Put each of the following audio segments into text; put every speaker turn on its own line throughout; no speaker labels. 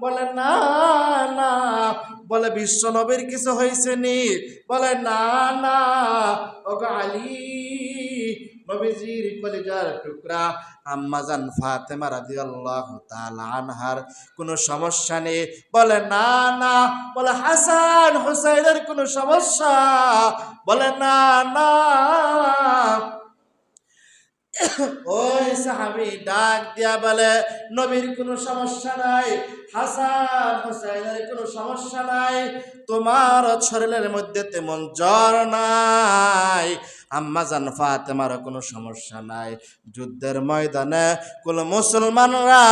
বলে, না না। বলে, বিশ্ব নবীর কিছু হয়েছে নি? বলে, না না। ওগো আলী, নবীজির কলিজার টুকরা আম্মাজান ফাতেমা রাদিয়াল্লাহু তাআলা আনহার কোনো সমস্যা নেই। বলে, না না। বলে, হাসান হুসাইনের কোনো সমস্যা? বলে, না না। ওই সাহাবি ডাক দিয়া বলে, নবীর কোনো সমস্যা নাই, হাসান হুসাইনের কোনো সমস্যা নাই, তোমার শরীরের মধ্যে তেমন জ্বর নাই, আম্মা জান ফাতেমার কোনো সমস্যা নাই, যুদ্ধের ময়দানে কোনো মুসলমানরা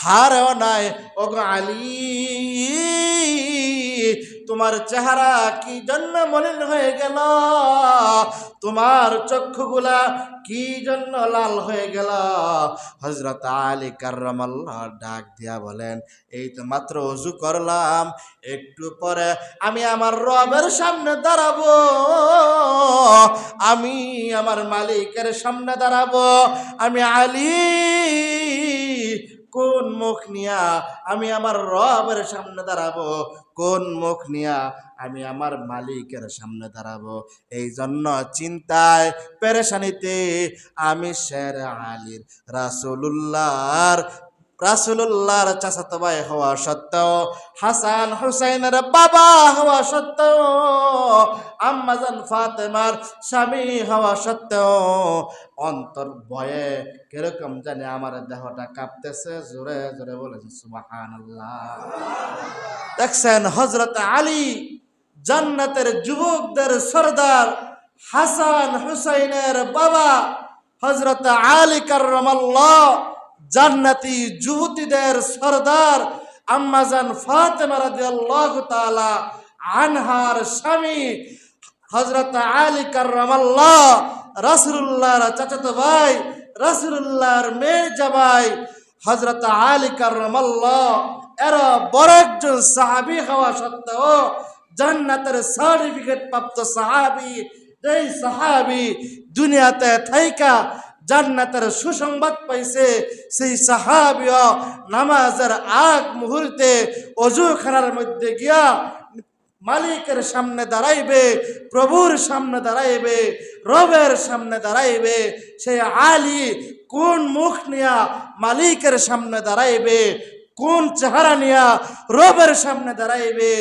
হারেও নাই, ওগো আলী তোমার চেহারা কি জন্য মলিন হয়ে গেল? তোমার চক্ষুগুলা কি জন্য লাল হয়ে গেল? হজরত আলী কার্রামাল্লাহ ডাক দিয়া বলেন, এই তো মাত্র অজু করলাম, একটু পরে আমি আমার রবের সামনে দাঁড়াবো। আমি আমার মালিকের সামনে দাঁড়াবো। আমি আলী কোন মুখ নিয়া আমি আমার রবের সামনে দাঁড়াবো? কোন মুখ নিয়া আমি আমার মালিকের সামনে দাঁড়াবো? এই জন্য চিন্তায় পেরেশানিতে আমি শের আলীর রাসুলুল্লাহর রাসুলুল্লাহর চাচাতো ভাই হওয়া সত্ত্বেও, হাসান হুসাইনের বাবা হওয়া সত্ত্বেও, আম্মাজান ফাতেমার স্বামী হওয়া সত্ত্বেও অন্তর ভয়ে কীরকম জানি আমার দেহটা কাঁপতেছে, জোরে জোরে বলেছে, সুবহানাল্লাহ। দেখছেন হজরত আলী জান্নাতের যুবকদের সর্দার হাসান হুসাইনের বাবা হজরত আলী কার্রমাল্লাহ। জান্নাতি যুবতীদের সর্দার আম্মাজান ফাতেমা রাদিয়াল্লাহু তাআলা আনহার স্বামী হজরত আলী কার্রমাল্লাহ, রাসূলুল্লাহর চাচাতো ভাই, রাসূলুল্লাহর মেয়ে জামাই হজরত আলী কার্রমাল্লাহ, এরা বড় একজন সাহাবি হওয়া সত্ত্বেও জান্নাতের সার্টিফিকেট প্রাপ্ত সাহাবি এই সাহাবি দুনিয়াতে থাইকা জান্নাতের সুসংবাদ পাইছে। সেই সাহাবিও নামাজের আগ মুহূর্তে অজুখানার মধ্যে গিয়া মালিকের সামনে দাঁড়াইবে, প্রভুর সামনে দাঁড়াইবে, রবের সামনে দাঁড়াইবে। সেই আলী কোন মুখ নিয়া মালিকের সামনে দাঁড়াইবে? কোন চেহারা নিয়া রবের সামনে দাঁড়াইবে?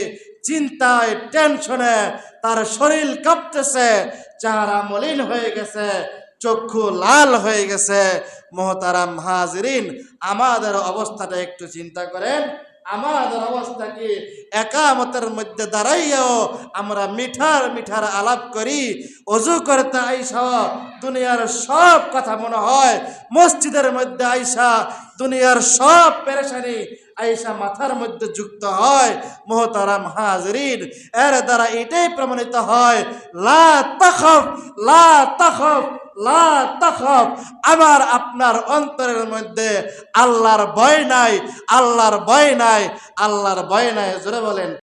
চিন্তায়, টেনশনে তার শরীর কাঁপতেছে, চেহারা মলিন হয়ে গেছে। চক্ষু লাল হয়ে গেছে। মহতারাম হাজরিন, আমাদের অবস্থাটা একটু চিন্তা করেন। আমাদের অবস্থা কি? একামতের মধ্যে দাঁড়াইয়াও আমরা মিঠার মিঠার আলাপ করি। অজু করতে আইসা দুনিয়ার সব কথা মনে হয়। মসজিদের মধ্যে আইসা দুনিয়ার সব পেরেশানি আইসা মাথার মধ্যে যুক্ত হয়। মোহতারাম হাজরিন, এর দ্বারা এটাই প্রমাণিত হয়, লা তখফ লা তখফ। লা আমার আপনার অন্তরের মধ্যে আল্লাহর ভয় নাই, আল্লাহর ভয় নাই, আল্লাহর ভয় নাই। জোরে বলেন।